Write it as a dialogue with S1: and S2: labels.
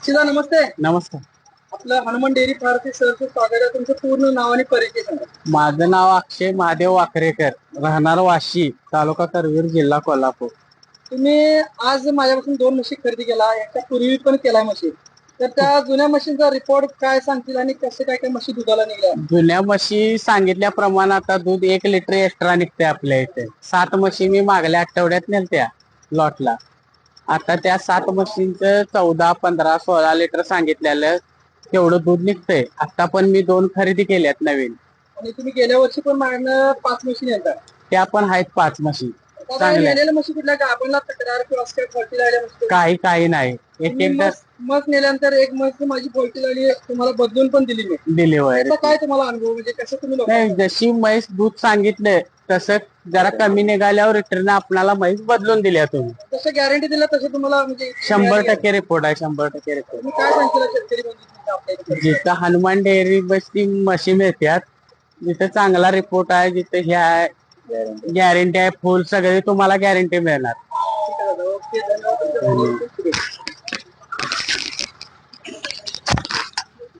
S1: अक्षिता नमस्ते
S2: नमस्कार.
S1: आपलं Hanuman dairy pharmacy सरचं स्वागत आहे तुमचं पूर्ण नाव आणि परिचय सांगा.
S2: माझं नाव अक्षय महादेव वाकरेकर राहणार वाशी तालुका करवीर जिल्हा कोल्हापूर.
S1: तुम्ही आज माझ्यापासून दोन म्हशी खरेदी केला याच्या पूर्वी पण केलाय म्हशी. तर त्या जुन्या मशीनचा रिपोर्ट काय सांगतील आणि कसे काय काय म्हशी दुधाला निघल्या?
S2: जुन्या म्हशी सांगितल्याप्रमाणे आता दूध एक लिटर एक्स्ट्रा निघते आपल्या इथे. सात म्हशी मी मागल्या आठवड्यात नेलत्या लॉटला आता त्या सात म्हशींचं चौदा पंधरा सोळा लिटर सांगितलेलं तेवढं दूध निघतंय. आता पण मी दोन खरेदी केल्यात नवीन.
S1: आणि तुम्ही गेल्या वर्षी पण माझ्यानं पाच म्हशी नेता
S2: त्या पण आहेत पाच म्हशी. चांगल्या.
S1: नेलेल्या कुठल्या? तक्रार किंवा असं लागल्या
S2: काही काही नाही. एक एकदा
S1: मस मस नेल्यानंतर एक मस माझी फॉल्टी लागली तुम्हाला बदलून पण दिली मी.
S2: डिलिव्हरी
S1: त्याचा काय तुम्हाला अनुभव? म्हणजे कसं तुम्ही
S2: नाही जशी म्हैस दूध सांगितलं तसं जरा कमी निघाल्यावर रिटर्न आपल्याला म्हैस बदलून दिल्या तुम्ही.
S1: तसं गॅरंटी दिला तसं तुम्हाला म्हणजे
S2: शंभर टक्के रिपोर्ट आहे शंभर टक्के रिपोर्ट
S1: तुम्ही काय सांगता शेतकरी बंधूंना आपल्या इथे?
S2: जिथं हनुमान डेअरी बसची म्हशी मिळतात जिथं चांगला रिपोर्ट आहे जिथं हे आहे गॅरंटी आहे फुल सगळे तुम्हाला गॅरंटी मिळणार.
S1: ठीक आहे दादा. ओके धन्यवाद.